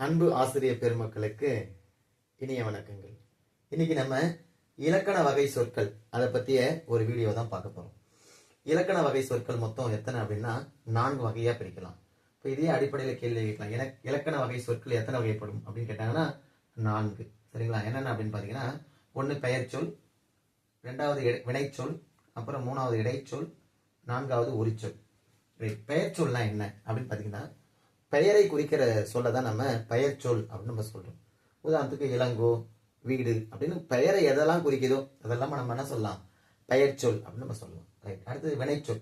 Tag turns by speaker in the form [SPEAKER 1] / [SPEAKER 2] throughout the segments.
[SPEAKER 1] அன்பு ஆசிரியர் பெருமக்களுக்கு இனிய வணக்கங்கள். இன்னைக்கு நம்ம இலக்கண வகை சொற்கள் அதை பற்றிய ஒரு வீடியோ தான் பார்க்க போகிறோம் இலக்கண வகை சொற்கள் மொத்தம் எத்தனை அப்படின்னா நான்கு வகையாக பிரிக்கலாம். இப்போ இதே அடிப்படையில் கேள்வி கேட்கலாம். இலக் இலக்கண வகை சொற்கள் எத்தனை வகைப்படும் அப்படின்னு கேட்டாங்கன்னா நான்கு. சரிங்களா? என்னென்ன அப்படின்னு பார்த்தீங்கன்னா ஒன்று பெயர்ச்சொல் ரெண்டாவது இடை- வினைச்சொல் அப்புறம் மூணாவது இடைச்சொல் நான்காவது உரிச்சொல். சரி, பெயர்ச்சொல்னா என்ன அப்படின்னு பார்த்தீங்கன்னா பெயரை குறிக்கிற சொல்ல தான் நம்ம பெயர் சொல் அப்படின்னு நம்ம சொல்றோம். உதாரணத்துக்கு இளங்கோ வீடு அப்படின்னு பெயரை எதெல்லாம் குறிக்குதோ அதெல்லாம் நம்ம என்ன சொல்லலாம்? பெயர்ச்சொல் அப்படின்னு நம்ம சொல்லலாம் ரைட் அடுத்தது வினைச்சொல்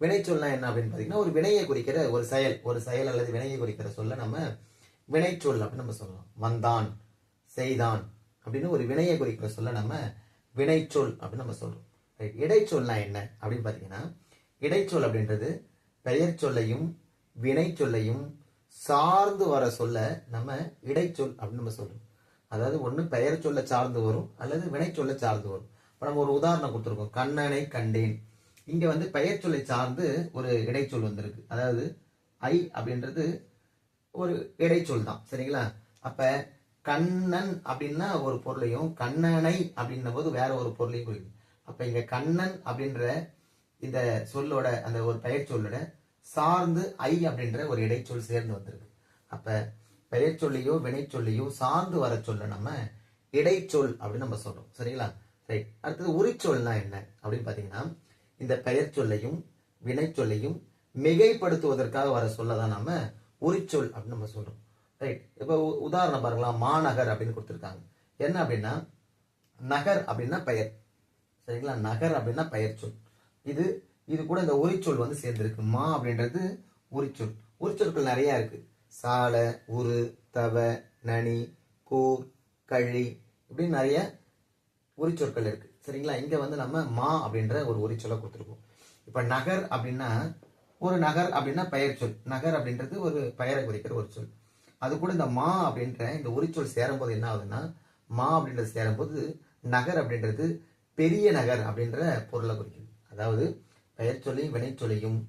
[SPEAKER 1] வினைச்சொல்னா என்ன அப்படின்னு பார்த்தீங்கன்னா ஒரு வினையை குறிக்கிற ஒரு செயல் ஒரு செயல் அல்லது வினையை குறிக்கிற சொல்ல நம்ம வினைச்சொல் அப்படின்னு நம்ம சொல்லலாம். வந்தான் செய்தான் அப்படின்னு ஒரு வினையை குறிக்கிற சொல்ல நம்ம வினைச்சொல் அப்படின்னு நம்ம சொல்றோம். ரைட் இடைச்சொல்னா என்ன அப்படின்னு பார்த்தீங்கன்னா இடைச்சொல் அப்படின்றது பெயர் சொல்லையும் வினைச்சொல்லையும் சார்ந்து வர சொல்ல நம்ம இடைச்சொல் அப்படின்னு நம்ம சொல்றோம். அதாவது ஒன்று பெயர் சொல்ல சார்ந்து வரும் அல்லது வினைச்சொல்ல சார்ந்து வரும். இப்போ நம்ம ஒரு உதாரணம் கொடுத்துருக்கோம். கண்ணனை கண்டேன். இங்கே வந்து பெயர் சொல்லை சார்ந்து ஒரு இடைச்சொல் வந்திருக்கு. அதாவது ஐ அப்படின்றது ஒரு இடைச்சொல் தான். சரிங்களா? அப்போ கண்ணன் அப்படின்னா ஒரு பொருளையும் கண்ணனை அப்படின்ன போது வேற ஒரு பொருளையும் குறிக்கும். அப்போ இங்கே கண்ணன் அப்படின்ற இந்த சொல்லோட அந்த ஒரு பெயர் சொல்லோட சார்ந்து ஐ அப்படின்ற ஒரு இடைச்சொல் சேர்ந்து வந்திருக்கு. அப்ப பெயர் சொல்லியோ வினை சொல்லியோ சார்ந்து வர சொல்ல நம்ம இடைச்சொல் அப்படின்னு நம்ம சொல்றோம். சரிங்களா? ரைட் அடுத்தது உரிச்சொல்னா என்ன அப்படின்னு பாத்தீங்கன்னா இந்த பெயர் சொல்லையும் வினை சொல்லையும் மிகைப்படுத்துவதற்காக வர சொல்லதான் நம்ம உரிச்சொல் அப்படின்னு நம்ம சொல்றோம். ரைட் இப்போ உ- உதாரணம் பாருங்களா மாநகர் அப்படின்னு கொடுத்துருக்காங்க. என்ன அப்படின்னா நகர் அப்படின்னா பெயர். சரிங்களா? நகர் அப்படின்னா பெயர் சொல் இது இது கூட இந்த உரிச்சொல் வந்து சேர்ந்திருக்கு. மா அப்படின்றது உரிச்சொல். உரிச்சொற்கள் நிறைய இருக்கு. சாலை உரு தவ நனி கூர் கழி இப்படின்னு நிறைய உரிச்சொற்கள் இருக்கு. சரிங்களா? இங்க வந்து நம்ம மா அப்படின்ற ஒரு உரிச்சொலை கொடுத்துருக்கோம். இப்ப நகர் அப்படின்னா ஒரு நகர் அப்படின்னா பெயர் சொல். நகர் அப்படின்றது ஒரு பெயரை குறிக்கிற ஒரு சொல். அது கூட இந்த மா அப்படின்ற இந்த உரிச்சொல் சேரும்போது என்ன ஆகுதுன்னா மா அப்படின்றது சேரும்போது நகர் அப்படின்றது பெரிய நகர் அப்படின்ற பொருளை குறிக்கும் அதாவது பெயர் சொல்லையும் வினைச்சொல்லையும்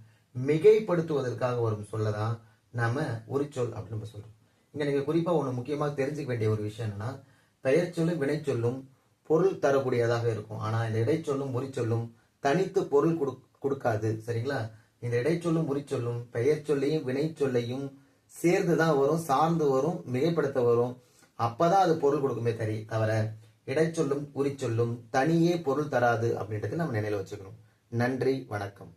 [SPEAKER 1] மிகைப்படுத்துவதற்காக வரும் சொல்லதான் நாம உரிச்சொல் அப்படின்னு நம்ம சொல்றோம். இங்க நீங்க குறிப்பா ஒன்று முக்கியமாக தெரிஞ்சுக்க வேண்டிய ஒரு விஷயம் என்னன்னா பெயர் சொல்லும் வினைச்சொல்லும் பொருள் தரக்கூடியதாக இருக்கும். ஆனா இந்த இடைச்சொல்லும் உரிச்சொல்லும் தனித்து பொருள் கொடு- கொடுக்காது. சரிங்களா? இந்த இடைச்சொல்லும் உரிச்சொல்லும் பெயர் சொல்லையும் வினைச்சொல்லையும் சேர்ந்து தான் வரும் சார்ந்து வரும் மிகைப்படுத்த வரும். அப்பதான் அது பொருள் கொடுக்குமே தரி தவிர இடைச்சொல்லும் உரிச்சொல்லும் தனியே பொருள் தராது அப்படின்றது நம்ம நினைவில் வச்சுக்கணும். நன்றி வணக்கம்.